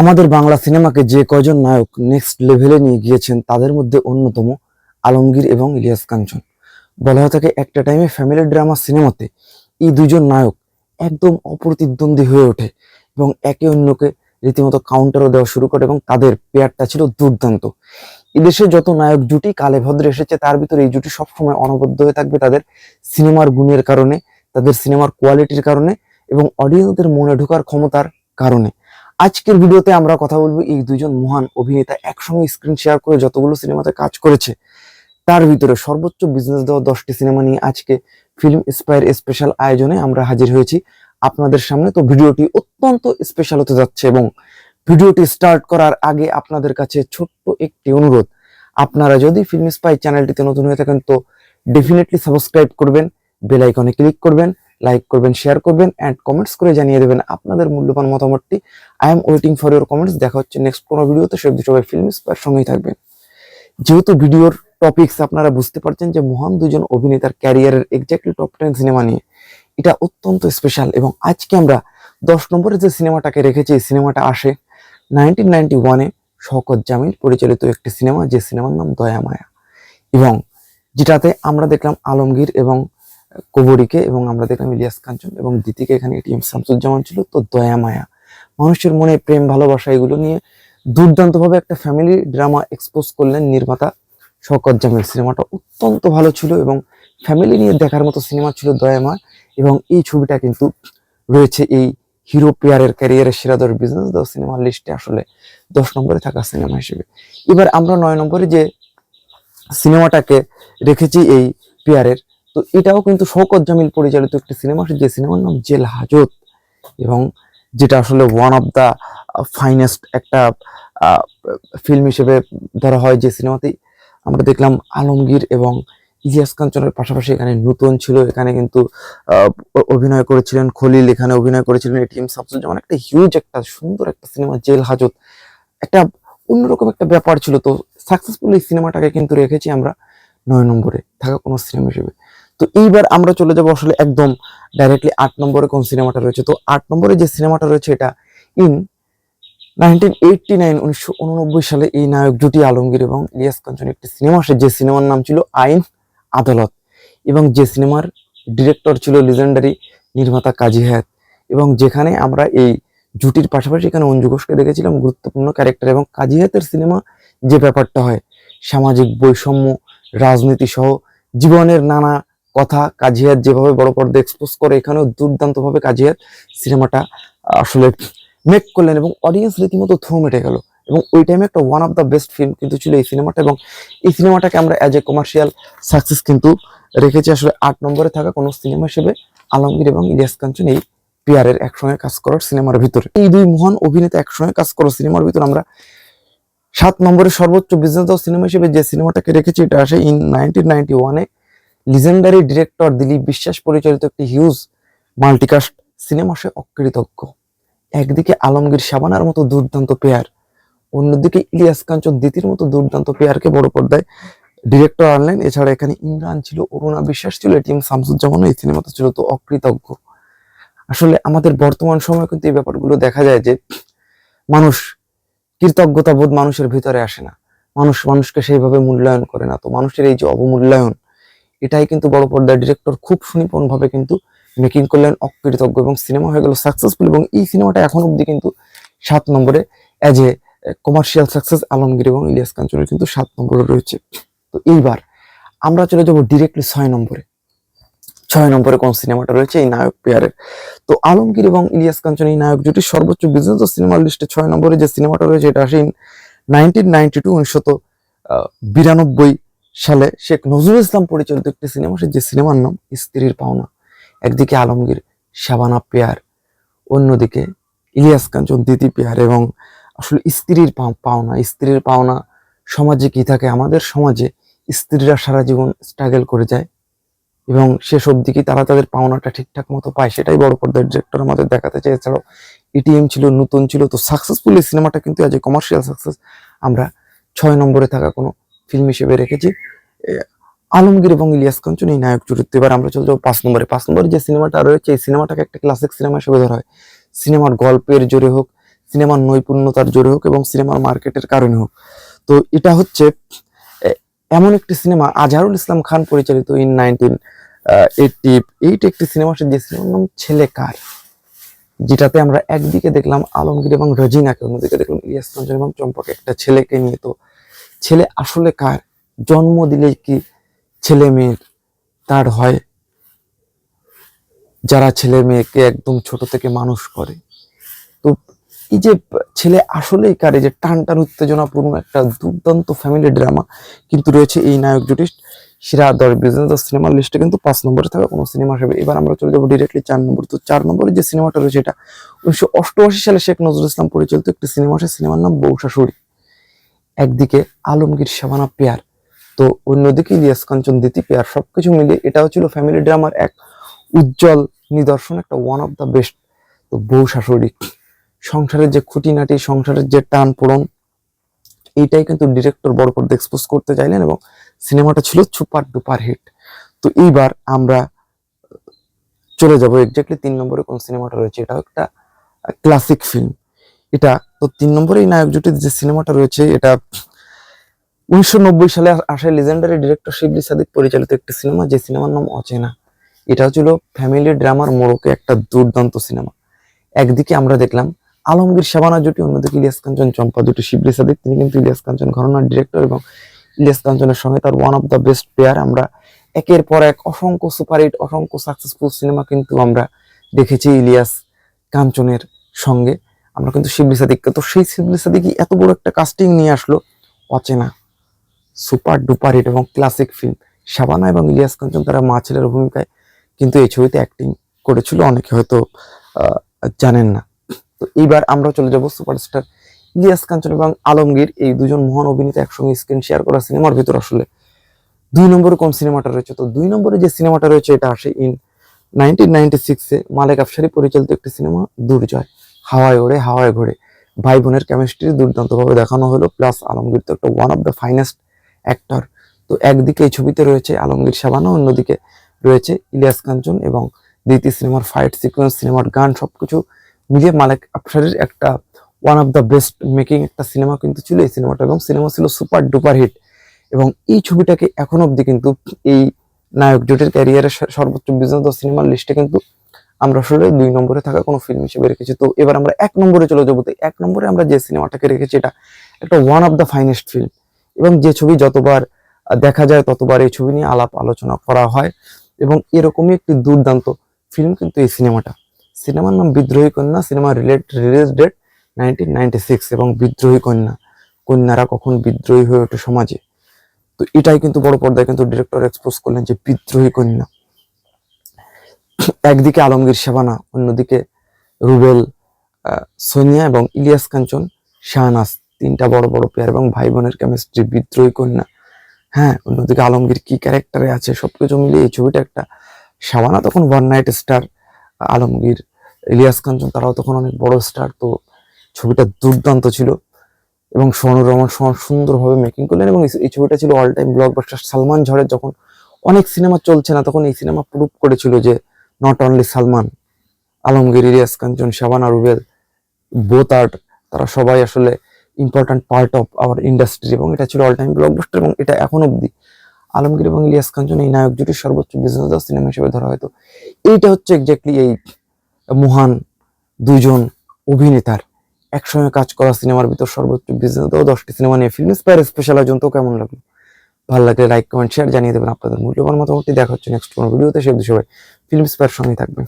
আমাদের বাংলা সিনেমাকে যে কয়জন নায়ক নেক্সট লেভেলে নিয়ে গিয়েছেন, তাদের মধ্যে অন্যতম আলমগীর এবং ইলিয়াস কাঞ্চন। বলা হয়ে থাকে একটা টাইমে ফ্যামিলি ড্রামা সিনেমাতে এই দুজন নায়ক একদম অপ্রতিদ্বন্দ্বী হয়ে ওঠে এবং একে অন্যকে রীতিমতো কাউন্টারও দেওয়া শুরু করে এবং তাদের পেয়ারটা ছিল দুর্দান্ত। এদেশে যত নায়ক জুটি কালে ভদ্রে এসেছে, তার ভিতরে এই জুটি সবসময় অনবদ্য হয়ে থাকবে তাদের সিনেমার গুণের কারণে, তাদের সিনেমার কোয়ালিটির কারণে এবং অডিয়েন্সদের মনে ঢোকার ক্ষমতার কারণে। আজকের ভিডিওতে আমরা কথা বলব এই দুজন মহান অভিনেতা একসঙ্গে স্ক্রিন শেয়ার করে যতগুলো সিনেমাতে কাজ করেছে, তার ভিতরে সর্বোচ্চ বিজনেস দেওয়া দশটি সিনেমা নিয়ে আজকে ফিল্ম স্পায়ার স্পেশাল আয়োজনে আমরা হাজির হয়েছি। আপনাদের সামনে তো ভিডিওটি অত্যন্ত স্পেশাল হতে যাচ্ছে এবং ভিডিওটি স্টার্ট করার আগে আপনাদের কাছে ছোট্ট একটি অনুরোধ। আপনারা যদি ফিল্ম স্পাই চ্যানেলটিতে নতুন হয়ে থাকেন তো ডেফিনেটলি সাবস্ক্রাইব করবেন বেল আইকনে ক্লিক করবেন লাইক করবেন শেয়ার করবেন অ্যান্ড কমেন্টস করে জানিয়ে দেবেন আপনাদের মূল্যবান মতামতটি। I am waiting for your comments দেখা হচ্ছে নেক্সট কোনো ভিডিওতে। সে অবধি সবাই ফিল্ম স্পার সঙ্গেই থাকবেন। যেহেতু ভিডিওর টপিকস আপনারা বুঝতে পারছেন যে মহান দুজন অভিনেতার ক্যারিয়ারের এক্স্যাক্টলি টপ টেন সিনেমা নিয়ে। এটা অত্যন্ত স্পেশাল এবং আজকে আমরা দশ নম্বরে যে সিনেমাটাকে রেখেছি, এই সিনেমাটা আসে নাইনটিন নাইনটি ওয়ানে শওকত জামিল পরিচালিত একটি সিনেমা যে সিনেমার নাম দয়া মায়া। এবং যেটাতে আমরা দেখলাম আলমগীর এবং কবরীকে এবং আমরা দেখলাম ইলিয়াস কাঞ্চন এবং দিতিকে এখানে এটিএম শামসুজ্জামান ছিল। তো দয়া মায়া। মানুষের মনে প্রেম, ভালোবাসা এগুলো নিয়ে দুর্দান্তভাবে একটা ফ্যামিলি ড্রামা এক্সপোজ করলেন নির্মাতা শওকত জামিল। সিনেমাটা অত্যন্ত ভালো ছিল এবং ফ্যামিলি নিয়ে দেখার মতো সিনেমা ছিল দয়া দয়ামা এবং এই ছবিটা কিন্তু রয়েছে এই হিরো পেয়ারের ক্যারিয়ারের সেরা দশ বিজনেস দশ সিনেমার লিস্টে আসলে দশ নম্বরে থাকা সিনেমা হিসেবে। এবার আমরা নয় নম্বরে যে সিনেমাটাকে রেখেছি এই পেয়ারের তো এটাও কিন্তু শওকত জামিল পরিচালিত একটি সিনেমা যে সিনেমার নাম জেল হাজত। এবং যেটা আসলে ওয়ান অফ দা ফাইনেস্ট একটা ফিল্ম হিসেবে ধরা হয় যে সিনেমাতেই। আমরা দেখলাম আলমগীর এবং ইলিয়াস কাঞ্চনের পাশাপাশি এখানে নতুন ছিল। এখানে কিন্তু অভিনয় করেছিলেন খলিল, এখানে অভিনয় করেছিলেন এটিএম শামসুজ্জামান একটা হিউজ একটা সুন্দর একটা সিনেমা, জেল হাজত। একটা অন্যরকম একটা ব্যাপার ছিল। তো সাকসেসফুল এই সিনেমাটাকে কিন্তু রেখেছি আমরা নয় নম্বরে, থাকা কোনো সিনেমা হিসেবে। তো এইবার আমরা চলে যাব আসলে একদম ডাইরেক্টলি আট নম্বরে কোন সিনেমাটা রয়েছে। তো আট নম্বরে যে সিনেমাটা রয়েছে এটা ইন নাইনটিন এইটটি নাইন উনিশশো উননব্বই সালে এই নায়ক জুটি আলমগীর এবং ইলিয়াস কাঞ্চন একটি সিনেমা আসে, যে সিনেমার নাম ছিল আইন আদালত এবং যে সিনেমার ডিরেক্টর ছিল লিজেন্ডারি নির্মাতা কাজী হায়াত এবং যেখানে আমরা এই জুটির পাশাপাশি এখানে অঞ্জু ঘোষকে দেখেছিলাম, গুরুত্বপূর্ণ ক্যারেক্টার এবং কাজী হায়াতের সিনেমা যে ব্যাপারটা হয়, সামাজিক বৈষম্য, রাজনীতি সহ জীবনের নানা কথা কাজী হায়াত যেভাবে বড় পর্দা এক্সপোজ করে, এখানেও দুর্দান্তভাবে কাজী হায়াত সিনেমাটা আসলে মেক করলেন এবং অডিয়েন্স রীতিমতো থ্রো মেটে গেল। এবং ওই টাইমে একটা one of the best film কিন্তু ছিল এই সিনেমাটা এবং এই সিনেমাটাকে আমরা অ্যাজ এ কমার্শিয়াল সাকসেস কিন্তু রেখেছি। আসলে আট নম্বরে থাকা কোনো সিনেমা হিসেবে আলমগীর এবং ইলিয়াস কাঞ্চন এই পিয়ারের একসঙ্গে কাজ করার সিনেমার ভিতরে। এই দুই মহান অভিনেতা একসঙ্গে কাজ করার সিনেমার ভিতরে আমরা সাত নম্বরে সর্বোচ্চ বিজনেস সিনেমা হিসেবে যে সিনেমাটাকে রেখেছি, এটা আসে ইন নাইনটিন নাইনটি ওয়ানে লিজেন্ডারি ডিরেক্টর দিলীপ বিশ্বাস পরিচালিত একটি হিউজ মাল্টিকাস্ট সিনেমা সে অকৃতজ্ঞ। একদিকে আলমগীর শাবানার মতো দুর্দান্ত পেয়ার অন্যদিকে ইলিয়াস কাঞ্চন দিতির মতো দুর্দান্ত পেয়ারকে বড় পর্দায় ডিরেক্টর আনলেন। এছাড়া এখানে ইমরান ছিল, অরুণা বিশ্বাস ছিল টিম শামসুজ্জামানও এই সিনেমাতে ছিল তো অকৃতজ্ঞ। আসলে আমাদের বর্তমান সময় কিন্তু এই ব্যাপারগুলো দেখা যায় যে মানুষ কৃতজ্ঞতা বোধ মানুষের ভিতরে আসে না। মানুষ মানুষকে সেইভাবে মূল্যায়ন করে না। তো মানুষের এই যে অবমূল্যায়ন এটাই কিন্তু বড় পর্দার ডিরেক্টর খুব সুনিপুণ ভাবে কিন্তু মেকিং করলেন অকৃতজ্ঞ এবং সিনেমা হয়ে গেল সাকসেসফুল এবং এই সিনেমাটা এখন অব্দি কিন্তু সাত নম্বরে as a commercial success Alamgir এবং ইলিয়াস কাঞ্চনের কিন্তু সাত নম্বরে রয়েছে। তো এইবার আমরা চলে যাব ডিরেক্টলি ছয় নম্বরে। ছয় নম্বরে কোন সিনেমাটা রয়েছে? এই নায়ক পেয়ারের। তো আলমগীর এবং ইলিয়াস কাঞ্চন এই নায়ক জুটি সর্বোচ্চ বিজনেস সিনেমার লিস্টে ছয় নম্বরে যে সিনেমাটা রয়েছে, এটা আসে নাইনটিন নাইনটি টু উনিশশত বিরানব্বই সালে শেখ নজরুল ইসলাম পরিচালিত একটি সিনেমা, সে যে সিনেমার নাম স্ত্রীর পাওনা। একদিকে আলমগীর, শাবানা পেয়ার, অন্যদিকে ইলিয়াস কাঞ্চন দিতি পেয়ার, এবং আসলে স্ত্রীর পাওনা স্ত্রীর পাওনা সমাজে কি থাকে? আমাদের সমাজে স্ত্রীরা সারা জীবন স্ট্রাগল করে যায়, এবং শেষ অবধি কি তারা তাদের পাওনাটা ঠিকঠাক মতো পায়? সেটাই বড় পর্দার ডিরেক্টর আমাদের দেখাতে চাই এছাড়াও এটিএম ছিল, নতুন ছিল, তো সাকসেসফুল এই সিনেমাটা কিন্তু আজ এ কমার্শিয়াল সাকসেস আমরা ছয় নম্বরে থাকা কোনো ফিল্ম হিসেবে রেখেছি। আলমগীর এবং ইলিয়াস কাঞ্চন, এই নায়ক চরিত্র। এবার আমরা চলে যাব পাঁচ নম্বরে। পাঁচ নম্বরে যে সিনেমাটা রয়েছে, এই সিনেমাটাকে একটা ক্লাসিক সিনেমা হিসেবে ধরা হয়। সিনেমার গল্পের জোরে হোক সিনেমার নৈপুণ্যতার জোরে হোক এবং সিনেমার মার্কেটের কারণে হোক। তো এটা হচ্ছে এমন একটি সিনেমা আজহারুল ইসলাম খান পরিচালিত ইন নাইনটিন এইটটি এইট একটি সিনেমা যে সিনেমার নাম ছেলে কার? যেটাতে আমরা একদিকে দেখলাম আলমগীর এবং রজিনাকে, অন্যদিকে দেখলাম ইলিয়াস কাঞ্চন এবং চম্পাকে, একটা ছেলেকে নিয়ে। তো ছেলে আসলে কার? জন্ম দিলে কি ছেলে মেয়ের তার হয়? যারা ছেলে মেয়েকে একদম ছোট থেকে মানুষ করে। তো এই যে ছেলে আসলেই কার? যে টান টান উত্তেজনাপূর্ণ একটা দুর্দান্ত ফ্যামিলি ড্রামা কিন্তু রয়েছে এই নায়ক জুটির সেরা দশ বিজনেস সিনেমার লিস্টে কিন্তু পাঁচ নম্বরে থাকা কোনো সিনেমা হিসেবে। এবার আমরা চলে যাব ডিরেক্টলি চার নম্বর। তো চার নম্বরে যে সিনেমাটা রয়েছে এটা, উনিশশো অষ্টআশি সালে শেখ নজরুল ইসলাম পরিচালিত একটি সিনেমা সে সিনেমার নাম বউ শাশুড়ি একদিকে আলমগীর শাবানা পেয়ার, তো অন্যদিকে ইলিয়াস কাঞ্চন দিতি পেয়ার, সবকিছু মিলিয়ে এটাও ছিল ফ্যামিলি ড্রামার এক উজ্জ্বল নিদর্শন, একটা ওয়ান অফ দ্য বেস্ট তো বউ শাশুড়ি। সংসারের যে খুঁটিনাটি, সংসারের যে টান পোড়ন এইটাই কিন্তু ডিরেক্টর বড় পর্দা এক্সপোজ করতে চাইলেন এবং সিনেমাটা ছিল সুপার ডুপার হিট। তো এইবার আমরা চলে যাব এক্স্যাক্টলি তিন নম্বরে কোন সিনেমাটা রয়েছে এটা একটা ক্লাসিক ফিল্ম এটা তো তিন নম্বরে এই নায়ক জুটির যে সিনেমাটা রয়েছে, এটা উনিশশো নব্বই সালে আসে লিজেন্ডারি ডিরেক্টর শিবলি সাদিক পরিচালিত একটি সিনেমা, যে সিনেমার নাম অচেনা। এটা ছিল ফ্যামিলি ড্রামার মোড়কে একটা দুর্দান্ত সিনেমা। একদিকে আমরা দেখলাম আলমগীর শাবানা জুটি, অন্যদিকে ইলিয়াস কাঞ্চন চম্পা দুটি। শিবলি সাদিক, তিনি কিন্তু ইলিয়াস কাঞ্চন ঘরনার ডিরেক্টর এবং ইলিয়াস কাঞ্চনের সঙ্গে তার one of the best player আমরা একের পর এক অসংখ্য সুপারহিট অসংখ্য সাকসেসফুল সিনেমা কিন্তু আমরা দেখেছি ইলিয়াস কাঞ্চনের সঙ্গে। আমরা কিন্তু শিবলি সাদিককে, তো সেই শিবলি সাদিকই এত বড় একটা কাস্টিং নিয়ে আসলো অচেনা সুপার ডুপার হিট এবং ক্লাসিক ফিল্ম শাবানা এবং ইলিয়াস কাঞ্চন তারা মা ছেলের ভূমিকায় কিন্তু এই ছবিতে অ্যাক্টিং করেছিল, অনেকে হয়তো জানেন না। তো এইবার আমরা চলে যাব সুপারস্টার ইলিয়াস কাঞ্চন এবং আলমগীর, এই দুজন মহান অভিনেতা একসঙ্গে স্ক্রিন শেয়ার করা সিনেমার ভিতর আসলে দুই নম্বরে কোন সিনেমাটা রয়েছে? তো দুই নম্বরে যে সিনেমাটা রয়েছে, এটা আসে ইন নাইনটিন নাইনটি সিক্সে মালেক আফসারি পরিচালিত একটি সিনেমা দুর্জয়। হাওয়ায় ওড়ে, হাওয়ায় ঘোরে। ভাই বোনের কেমিস্ট্রি দুর্দান্তভাবে দেখানো হলো প্লাস আলমগীর তো একটা one of the finest actor তো একদিকে এই ছবিতে রয়েছে আলমগীর শাবানা অন্যদিকে রয়েছে ইলিয়াস কাঞ্চন এবং দ্বিতীয় সিনেমার ফাইট সিকোয়েন্স সিনেমার গান, সবকিছু মিলিয়ে মালেক আফসারের একটা one of the best making একটা সিনেমা কিন্তু ছিল এই সিনেমাটা এবং সিনেমা ছিল সুপার ডুপার হিট এবং এই ছবিটাকে এখন অবধি কিন্তু এই নায়ক জোটের ক্যারিয়ারের সর্বোচ্চ বিজনেস সিনেমার লিস্টে কিন্তু আমরা আসলে দুই নম্বরে থাকা কোনো ফিল্ম হিসেবে রেখেছি। তো এবার আমরা এক নম্বরে চলে যাব। তো এক নম্বরে আমরা যে সিনেমাটাকে রেখেছি, এটা একটা one of the finest film এবং যে ছবি যতবার দেখা যায়, ততবার এই ছবি নিয়ে আলাপ আলোচনা করা হয়। এবং এরকমই একটি দুর্দান্ত ফিল্ম কিন্তু এই সিনেমাটা সিনেমার নাম Bidrohi Konna cinema relate release date nineteen ninety six এবং বিদ্রোহী কন্যা, কন্যারা কখন বিদ্রোহী হয়ে ওঠে সমাজে? তো এটাই কিন্তু বড় পর্দায় কিন্তু ডিরেক্টর এক্সপোজ করলেন যে বিদ্রোহী কন্যা। একদিকে আলমগীর শাবানা, অন্যদিকে রুবেল সোনিয়া এবং ইলিয়াস কাঞ্চন, শাহনাজ, তিনটা বড় বড় পেয়ার এবং ভাই বোনের কেমিস্ট্রি বিদ্রোহী কন্যা। হ্যাঁ অন্যদিকে আলমগীর কি ক্যারেক্টারে আছে সবকিছু মিলিয়ে এই ছবিটা একটা শাবানা তখন one night star Alamgir, Ilias Kanchan তারাও তখন অনেক বড় স্টার তো ছবিটা দুর্দান্ত ছিল। এবং সোনুর রহমান সোহান সুন্দরভাবে মেকিং করলেন এবং এই- এই ছবিটা ছিল অল টাইম ব্লকবাস্টার সালমান ঝড়ের যখন অনেক সিনেমা চলছে না, তখন এই সিনেমা প্রুভ করেছিল যে not only Salman Alamgir Ilias Kanchan Shabana Rubel both art তারা সবাই আসলে important part of our industry এবং এটা ছিল অল টাইম ব্লকবাস্টার এবং এটা এখন অবধি। আলমগীর এবং ইলিয়াস কাঞ্চন এই নায়ক জুটির সর্বোচ্চ বিজনেস সিনেমা হিসেবে ধরা হয়তো। এইটা হচ্ছে এক্স্যাক্টলি এই মহান দুইজন অভিনেতার একসঙ্গে কাজ করা সিনেমার ভিতর সর্বোচ্চ বিজনেস দশটি সিনেমা নিয়ে ফিল্ম স্পায়ার স্পেশাল আয়োজন, তো কেমন লাগল? ভালো লাগলে লাইক কমেন্ট শেয়ার জানিয়ে দেবেন। আপনাদের মূল্যবান মতামতটি দেখা হচ্ছে নেক্সট কোনো ভিডিওতে সে বিষয়ে ফিল্ম পার সঙ্গে থাকবেন।